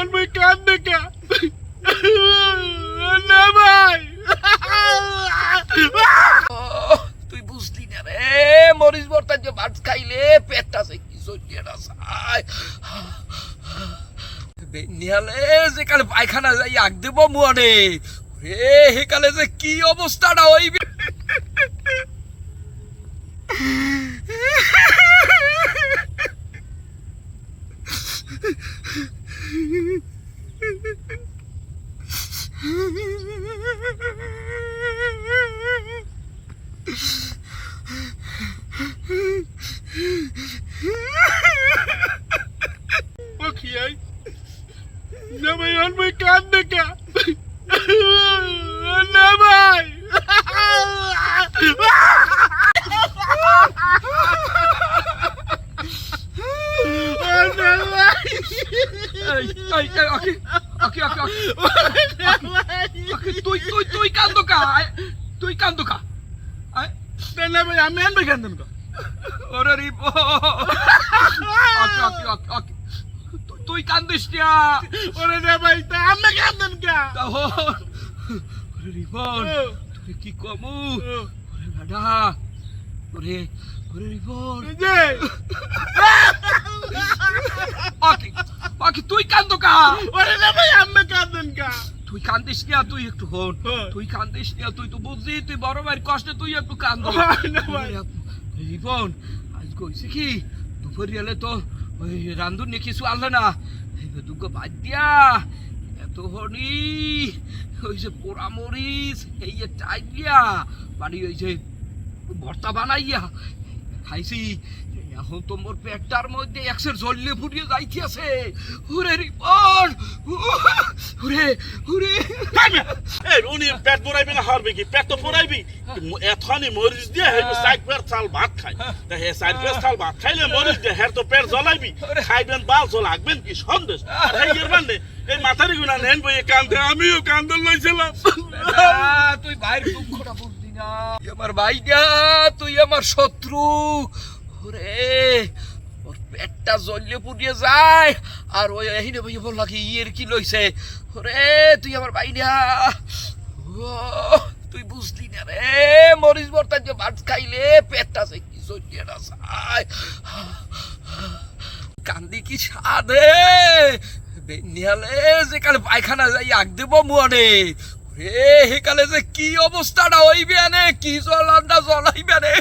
এখন মুই কান দেখা না ভাই। তুই বুঝলি না রে, মরিচ ভর্তার যে ভাত খাইলে পেটটা সে কি না চায় নিহালে যেকালে পায়খানা যাই আগ দেব মুয়ানে। রে সেকালে যে কি অবস্থাটা হইবে? Okay. Naman yun may kanda ka. Ano ba? তুই তুই তুই কান্দো কা তুই কান্দো কা। আমি আনবে কান দেন ওরে ওকে তুই- কান্দিস না। ওরে না ভাই তা আমি কান দেন কা? ওরে রিপন তুই কি কমু? ওরে দাদা ওরে ওরে রিপন যে। ওকে ওকে তুই কান্দো কা? ওরে না ভাই আমি কান কা। তুই কান্দিস না তুই একটু হন। হ্যাঁ। তুই কান্দিস না তুই তো বুঝলি তুই বড় ভাইয়ের কষ্টে তুই একটু কান্দ। হয় না ভাই। রিপন আজ কইছে কি দুপুরে এলে তো ওই রান্ধুন নিয়ে কিছু আনলে না। বাদ দিয়া এত হনি ওই যে পোড়া মরিচ এই যে টাইট দিয়া বাড়ি ওই যে ভর্তা বানাইয়া খাইছি। এখন তো মোর পেটটার মধ্যে একশের জল্লে ফুটিয়ে যাইতেছে ওরে রিপন! ওরে ওরে। এই উনি পেট ভরাইবি না হারবি কি? পেট তো ভরাইবি। এথনি মরিচ দিয়ে হেবি সাইড পেট চাল ভাত খাই তা হে সাইড পেট চাল ভাত খাইলে মরিচ দিয়ে হের তো পেট জ্বলাইবি। খাইবেন বাল লাগবেন কি? সন্দেশ। আর হে এর মানে এই মাথারি গুনা নেন বই কান্দে আমিও কান্দন লইছিলাম। তুই ভাইয়ের দুঃখটা বুঝলি না। আমার ভাইটা তুই আমার শত্রু। ওরে, ওর পেটটা জ্বলিয়ে পুড়িয়ে যায়। আর ওই ভাই ইয়ের কি লইছে? ওরে, তুই আমার ভাইটা ও, তুই বুঝলি না রে ভর্তার যে ভাত খাইলে পেটটা সে কি জ্বলিয়ে না যায়। কান্দি কি সাদে নিহালে যেকালে পায়খানা যাই, আগ দেব মুয়ানে। রে হেকালে যে কি অবস্থাটা হইবে নে কি জলান্ডা জ্বলাইবে নে